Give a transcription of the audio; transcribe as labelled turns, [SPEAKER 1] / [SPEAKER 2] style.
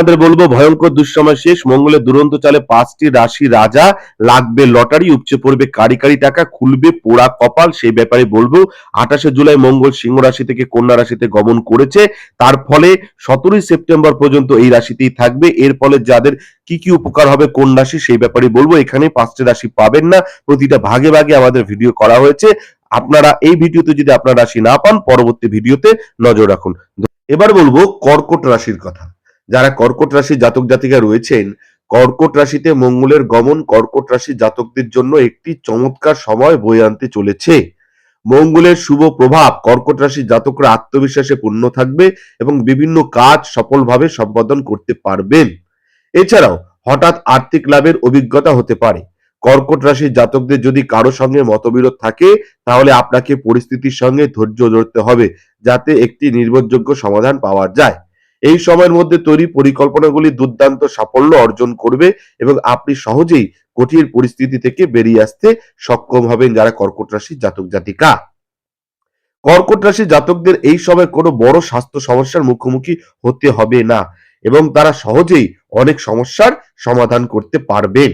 [SPEAKER 1] আপনাদের বলব, ভয়ঙ্কর দুঃসময় শেষ। মঙ্গলের দুরন্ত চালে পাঁচটি রাশি রাজা লাগবে লটারি, উপচে পড়বে কারি কারি টাকা, খুলবে পোড়া কপাল, সেই ব্যাপারে বলব, আঠাশে জুলাই মঙ্গল সিংহ রাশি থেকে কন্যা রাশিতে গমন করেছে। তার ফলে সতেরোই সেপ্টেম্বর পর্যন্ত এই রাশিতেই থাকবে। এর ফলে যাদের কি কি উপকার হবে কোন রাশি, সেই ব্যাপারে বলব, এখানে পাঁচটি রাশি পাবেন না। প্রতিটা ভাগে ভাগে আমাদের ভিডিও করা হয়েছে। আপনারা এই ভিডিওতে যদি আপনার রাশি না পান, পরবর্তী ভিডিওতে নজর রাখুন। এবার বলব, কর্কট রাশির কথা। যারা কর্কট রাশির জাতক জাতিকা রয়েছেন, কর্কট রাশিতে মঙ্গলের গমন কর্কট রাশির জাতকদের জন্য একটি চমৎকার সময় বয়ে আনতে চলেছে। মঙ্গলের শুভ প্রভাব কর্কট রাশির জাতকরা আত্মবিশ্বাসে পূর্ণ থাকবে এবং বিভিন্ন কাজ সফলভাবে সম্পাদন করতে পারবেন। এছাড়াও হঠাৎ আর্থিক লাভের অভিজ্ঞতা হতে পারে। কর্কট রাশির জাতকদের যদি কারও সঙ্গে মতবিরোধ থাকে, তাহলে আপনাকে পরিস্থিতির সঙ্গে ধৈর্য ধরতে হবে, যাতে একটি নির্ভরযোগ্য সমাধান পাওয়া যায়। এই সময়ের মধ্যে তৈরি পরিকল্পনাগুলি দুর্দান্ত সাফল্য অর্জন করবে এবং আপনি সহজেই কঠিন পরিস্থিতি থেকে বেরিয়ে আসতে সক্ষম হবেন যারা কর্কট রাশি জাতক জাতিকা। কর্কট রাশি জাতকদের এই সময় কোনো বড় স্বাস্থ্য সমস্যার মুখোমুখি হতে হবে না এবং তারা সহজেই অনেক সমস্যার সমাধান করতে পারবেন।